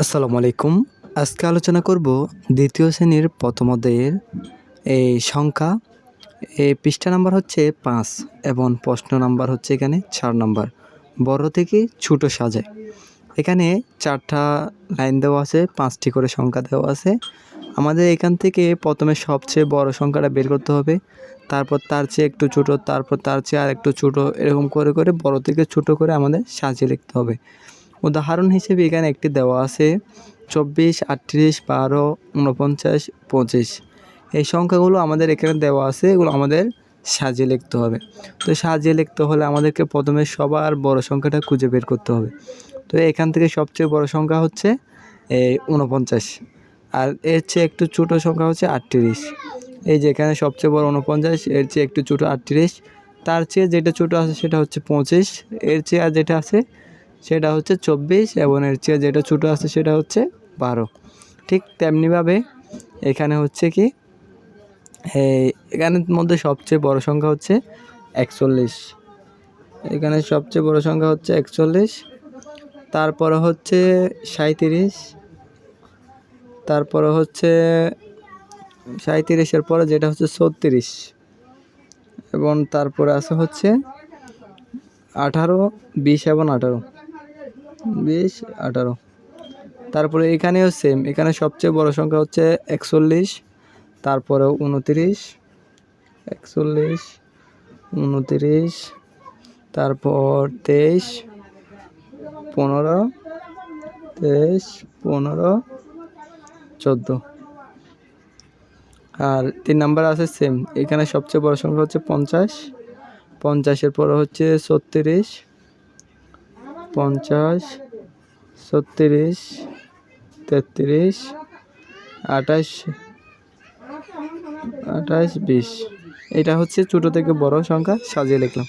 আসসালামু আলাইকুম। আজকে আলোচনা করব দ্বিতীয় শ্রেণির প্রথম অধ্যায়ের এই সংখ্যা। এই পৃষ্ঠা নাম্বার হচ্ছে পাঁচ এবং প্রশ্ন নাম্বার হচ্ছে এখানে চার নাম্বার। বড় থেকে ছোট সাজায়। এখানে চারটা লাইন দেওয়া আছে, পাঁচটি করে সংখ্যা দেওয়া আছে। আমাদের এখান থেকে প্রথমে সবচেয়ে বড় সংখ্যাটা বের করতে হবে। তারপর তার চেয়ে একটু ছোট, তারপর তার চেয়ে আর একটু ছোট, এরকম করে করে বড় থেকে ছোট করে আমাদের সাজিয়ে লিখতে হবে। উদাহরণ হিসেবে এখানে একটি দেওয়া আছে চব্বিশ, আটত্রিশ, বারো উনপঞ্চাশ পঁচিশ। এই সংখ্যাগুলো আমাদের এখানে দেওয়া আছে, এগুলো আমাদের সাজিয়ে লিখতে হবে। তো সাজিয়ে লিখতে হলে আমাদেরকে প্রথমে সবার বড় সংখ্যাটা খুঁজে বের করতে হবে। তো এখান থেকে সবচেয়ে বড় সংখ্যা হচ্ছে এই উনপঞ্চাশ আর এর চেয়ে একটু ছোটো সংখ্যা হচ্ছে আটত্রিশ। এই যে এখানে সবচেয়ে বড় উনপঞ্চাশ এর চেয়ে একটু ছোটো আটত্রিশ। তার চেয়ে যেটা ছোটো আছে সেটা হচ্ছে পঁচিশ। এর চেয়ে আর যেটা আছে সেটা হচ্ছে চব্বিশ এবং এর চেয়ে যেটা ছোটো আছে সেটা হচ্ছে বারো। ঠিক তেমনিভাবে এখানে হচ্ছে কি এখানের মধ্যে সবচেয়ে বড় সংখ্যা হচ্ছে একচল্লিশ। এখানে সবচেয়ে বড় সংখ্যা হচ্ছে একচল্লিশ। তারপরে হচ্ছে সাঁইত্রিশ। তারপরে হচ্ছে সাঁইত্রিশের পরে যেটা হচ্ছে ছত্রিশ। এবং তারপরে আছে হচ্ছে আঠারো, বিশ এবং আঠারো। বিশ, আঠারো। তারপরে এখানেও সেম এখানে সবচেয়ে বড় সংখ্যা হচ্ছে একচল্লিশ তারপরে উনতিরিশ, একচল্লিশ, উনতিরিশ, তারপর তেইশ, পনেরো তেইশ, পনেরো, চোদ্দ। আর তিন নাম্বার আছে সেম এখানে সবচেয়ে বড় সংখ্যা হচ্ছে পঞ্চাশ, পঞ্চাশের পরে হচ্ছে ছত্রিশ পঞ্চাশ ছত্রিশ তেত্রিশ আঠাশ আঠাশ বিশ। এটা হচ্ছে ছোটো থেকে বড় সংখ্যা সাজিয়ে লিখলাম।